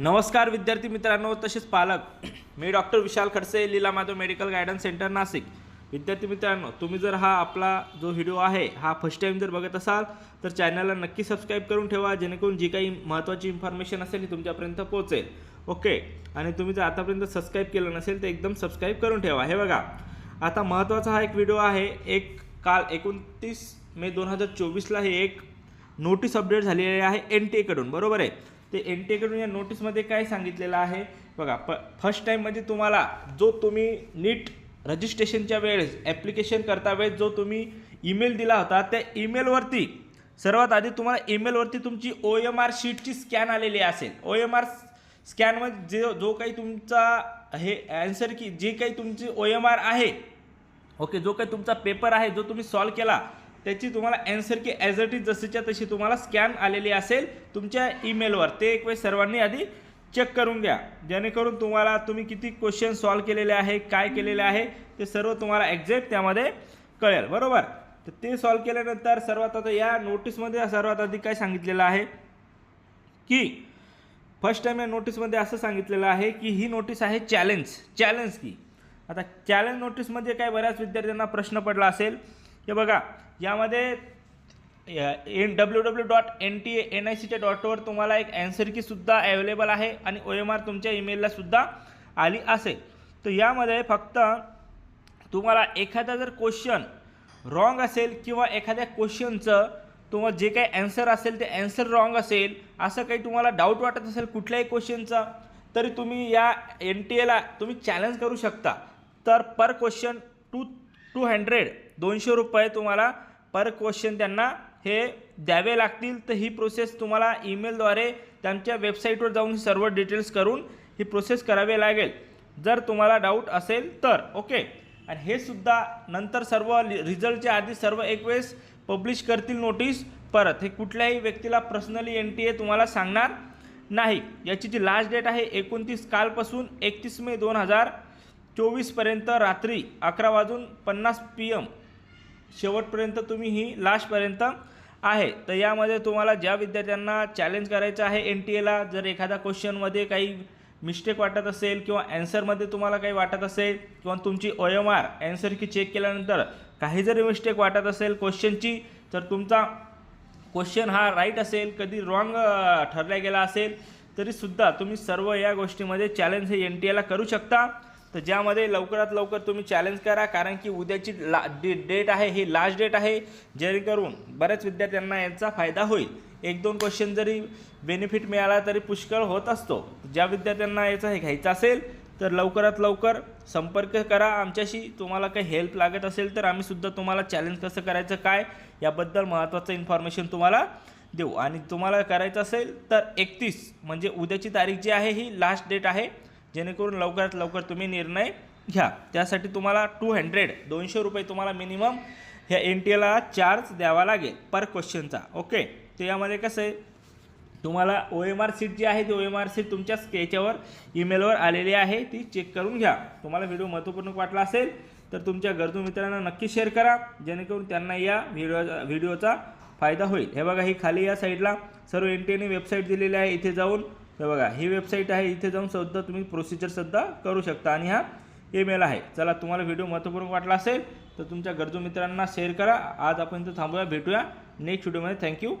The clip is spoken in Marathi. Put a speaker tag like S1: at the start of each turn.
S1: नमस्कार विद्यार्थी मित्रांनो तसेच पालक. मी doctor Vishal Khadse Leela Madhav medical guidance centre Nashik. विद्यार्थी मित्रांनो तुम्ही जर हा आपला जो व्हिडिओ आहे हा फर्स्ट टाईम जर बघत असाल तर चॅनलला नक्की सबस्क्राईब करून ठेवा जेणेकरून जी काही महत्त्वाची इन्फॉर्मेशन असेल ती तुमच्यापर्यंत पोहोचेल. ओके आणि तुम्ही जर आतापर्यंत सबस्क्राईब केलं नसेल तर एकदम सबस्क्राईब करून ठेवा. हे बघा आता महत्त्वाचा हा एक व्हिडिओ आहे. एक काल एकोणतीस मे दोन हजार चोवीसला हे एक नोटीस अपडेट झालेली आहे एन टी एकडून बरोबर आहे? ते एन टी एकडून या नोटीसमध्ये काय सांगितलेलं आहे? बघा प फर्स्ट टाईम म्हणजे तुम्हाला जो तुम्ही नीट रजिस्ट्रेशनच्या वेळेस ॲप्लिकेशन करता वेळेस जो तुम्ही ईमेल दिला होता त्या ईमेलवरती सर्वात आधी तुम्हाला ईमेलवरती तुमची ओ एम आर शीटची स्कॅन आलेली असेल. ओ एम आर स्कॅनमध्ये जे जो काही तुमचा हे ॲन्सर की जे काही तुमची ओ एम आर आहे ओके जो काही तुमचा पेपर आहे जो तुम्ही सॉल्व केला त्याची तुम्हाला ॲन्सर की ॲज इट इज जशीच्या तशी तुम्हाला स्कॅन आलेली असेल तुमच्या ईमेलवर ते एक वेळ सर्वांनी आधी चेक करून घ्या. जेणेकरून तुम्हाला तुम्ही किती क्वेश्चन सॉल्व केलेले आहे काय केलेले आहे ते सर्व तुम्हाला एक्झॅक्ट त्यामध्ये कळेल. बरोबर? तर ते सॉल्व केल्यानंतर सर्वात आता या नोटीसमध्ये सर्वात आधी काय सांगितलेलं आहे? की फर्स्ट टाईम या नोटीसमध्ये असं सांगितलेलं आहे की ही नोटीस आहे चॅलेंज चॅलेंज की. आता चॅलेंज नोटीसमध्ये काय बऱ्याच विद्यार्थ्यांना प्रश्न पडला असेल. हे बघा यामध्ये N W W dot N T N I सीच्या डॉटवर तुम्हाला एक ॲन्सर कीसुद्धा अवेलेबल आहे आणि ओ एम आर तुमच्या ईमेलला सुद्धा आली असेल. तर यामध्ये फक्त तुम्हाला एखादा जर क्वेश्चन रॉंग असेल किंवा एखाद्या क्वेश्चनचं तुम्हाला जे काही ॲन्सर असेल ते ॲन्सर रॉंग असेल असं काही तुम्हाला डाऊट वाटत असेल कुठल्याही क्वेश्चनचा तरी तुम्ही या एन टी एला तुम्ही चॅलेंज करू शकता. तर per question two two hundred दोनशे रुपये तुम्हाला पर क्वेश्चन त्यांना हे द्यावे लागतील. तर ही प्रोसेस तुम्हाला ईमेलद्वारे त्यांच्या वेबसाईटवर जाऊन सर्व डिटेल्स करून ही प्रोसेस करावी लागेल. जर तुम्हाला डाऊट असेल तर ओके आणि हे सुद्धा नंतर सर्व रिझल्टच्या आधी सर्व एक वेळेस पब्लिश करतील नोटीस परत हे कुठल्याही व्यक्तीला पर्सनली एन टी ए तुम्हाला सांगणार नाही. याची जी लास्ट डेट आहे एकोणतीस कालपासून एकतीस मे दोन हजार चोवीसपर्यंत रात्री अकरा वाजून पन्नास पी एम शेवटपर्यंत तुम्ही ही लास्टपर्यंत आहे. तर यामध्ये तुम्हाला ज्या विद्यार्थ्यांना चॅलेंज करायचं आहे एन टी एला जर एखाद्या क्वेश्चनमध्ये काही मिस्टेक वाटत असेल किंवा ॲन्सरमध्ये तुम्हाला काही वाटत असेल किंवा तुमची O M R answer key check केल्यानंतर काही जरी मिस्टेक वाटत असेल क्वेश्चनची तर तुमचा क्वेश्चन हा राईट असेल कधी रॉंग ठरला गेला असेल तरीसुद्धा तुम्ही सर्व या गोष्टीमध्ये चॅलेंज हे एन टी एला करू शकता. तर ज्यामध्ये लवकरात लवकर तुम्ही चॅलेंज करा कारण की उद्याची ला डे डेट आहे ही लास्ट डेट आहे. जेणेकरून बऱ्याच विद्यार्थ्यांना यांचा फायदा होईल. एक दोन क्वेश्चन जरी बेनिफिट मिळाला तरी पुष्कळ होत असतो. ज्या विद्यार्थ्यांना याचा हे घ्यायचं असेल तर लवकरात लवकर संपर्क करा. आमच्याशी तुम्हाला काही हेल्प लागत असेल तर आम्हीसुद्धा तुम्हाला चॅलेंज कसं करायचं काय याबद्दल महत्त्वाचं इन्फॉर्मेशन तुम्हाला देऊ. आणि तुम्हाला करायचं असेल तर एकतीस म्हणजे उद्याची तारीख जी आहे ही लास्ट डेट आहे. जेणेकरून लवकरात लवकर तुम्ही निर्णय घ्या. त्यासाठी तुम्हाला टू हंड्रेड दोनशे रुपये तुम्हाला मिनिमम ह्या एन टी एला चार्ज द्यावा लागेल पर क्वेश्चनचा ओके तर यामध्ये कसं आहे? तुम्हाला ओ एम आर सीट जी आहे ती ओ एम आर सीट तुमच्या स्केच्यावर ईमेलवर आलेली आहे. ती चेक करून घ्या. तुम्हाला व्हिडिओ महत्त्वपूर्ण वाटला असेल तर तुमच्या गरजू मित्रांना नक्की शेअर करा. जेणेकरून त्यांना या व्हिडिओ व्हिडिओचा फायदा होईल. हे बघा ही खाली या साईडला सर्व एन टी एने वेबसाईट दिलेली आहे. इथे जाऊन हे बघा ही वेबसाईट आहे इथे जाऊन सुद्धा तुम्ही प्रोसिजरसुद्धा करू शकता. आणि हा ईमेल आहे. चला तुम्हाला व्हिडिओ महत्त्वपूर्ण वाटला असेल तर तुमच्या गरजू मित्रांना शेअर करा. आज आपण इथं थांबूया भेटूया. नेक्स्ट व्हिडिओमध्ये थँक्यू